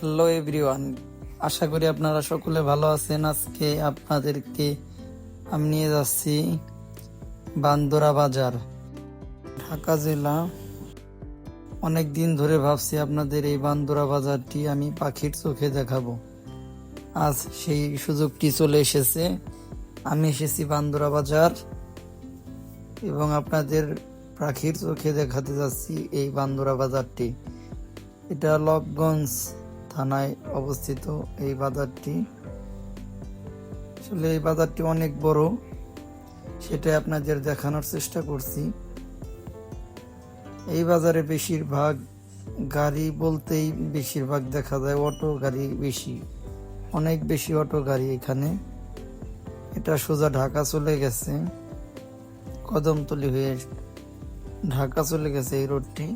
Hello everyone আশা করি আপনারা সকলে ভালো আছেন। আজকে আপনাদেরকে আমি নিয়ে যাচ্ছি বান্দরা বাজার। ঢাকা জেলা। অনেক দিন ধরে ভাবছি আপনাদের এই বান্দরা বাজারটি আমি পাখির চোখে দেখাবো। আজ সেই সুযোগটি চলে এসেছে। আমি এসেছি বান্দরা বাজার এবং আপনাদের পাখির চোখে দেখাতে যাচ্ছি এই বান্দরা বাজারটি। এটা লবগঞ্জ থানায় অবস্থিত এই বাজারটি। আসলে এই বাজারটি অনেক বড়, সেটাই আপনাদের দেখানোর চেষ্টা করছি। এই বাজারে বেশিরভাগ গাড়ি বলতেই বেশিরভাগ দেখা যায় অটো গাড়ি বেশি, অনেক বেশি অটো গাড়ি এখানে। এটা সোজা ঢাকা চলে গেছে, কদমতলি হয়ে ঢাকা চলে গেছে এই রোডটি।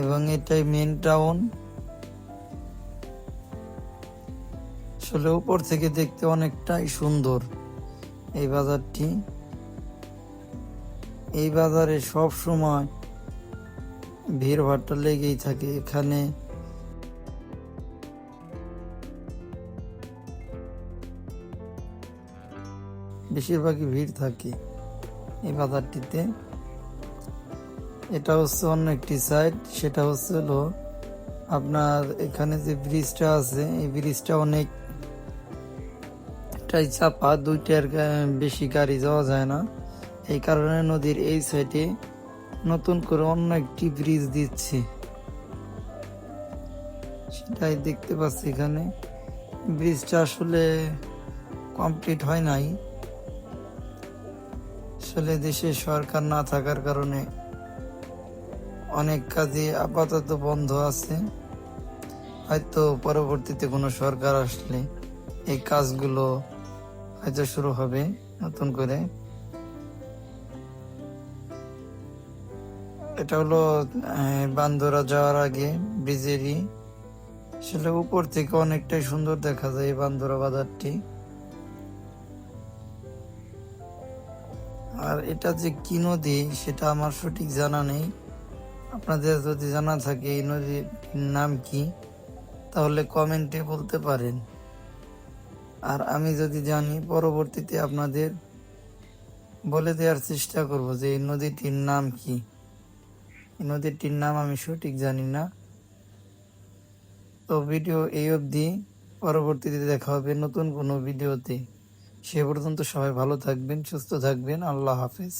এবং এটাই মেন টাউন আসলে উপর থেকে দেখতে অনেকটাই সুন্দর এই বাজারটি। এই বাজারে সব সময় ভিড় ভাট্টা লেগেই থাকে এখানে। বেশিরভাগই ভিড় থাকে এই বাজারটিতে। এটা হচ্ছে অন্য একটি সাইড সেটা হচ্ছে হলো আপনার এখানে যে ব্রিজটা আছে, এই ব্রিজটা অনেকটাই চাপা দুইটার বেশি গাড়ি যাওয়া যায় না। এই কারণে নদীর এই সাইডে নতুন করে অন্য একটি ব্রিজ দিচ্ছে। সেটাই দেখতে পাচ্ছি এখানে। ব্রিজটা আসলে কমপ্লিট হয় নাই। আসলে দেশে সরকার না থাকার কারণে অনেক কাজে আপাতত বন্ধ আছে। হয়তো পরবর্তীতে কোনো সরকার আসলে এই কাজগুলো হয়তো শুরু হবে নতুন করে। এটা হলো বান্দরা যাওয়ার আগে ব্রিজেরই। সেটা উপর থেকে অনেকটাই সুন্দর দেখা যায় এই বান্দরা বাজারটি। আর এটা যে কি নদী সেটা আমার সঠিক জানা নেই। আপনাদের যদি জানা থাকে এই নদীর নাম কি, তাহলে কমেন্টে বলতে পারেন। আর আমি যদি জানি, পরবর্তীতে আপনাদের বলে দেওয়ার চেষ্টা করব যে এই নদীটির নাম কি। এই নদীটির নাম আমি সঠিক জানি না। তো ভিডিও এই অবধি। পরবর্তীতে দেখা হবে নতুন কোনো ভিডিওতে। সে পর্যন্ত সবাই ভালো থাকবেন, সুস্থ থাকবেন। আল্লাহ হাফেজ।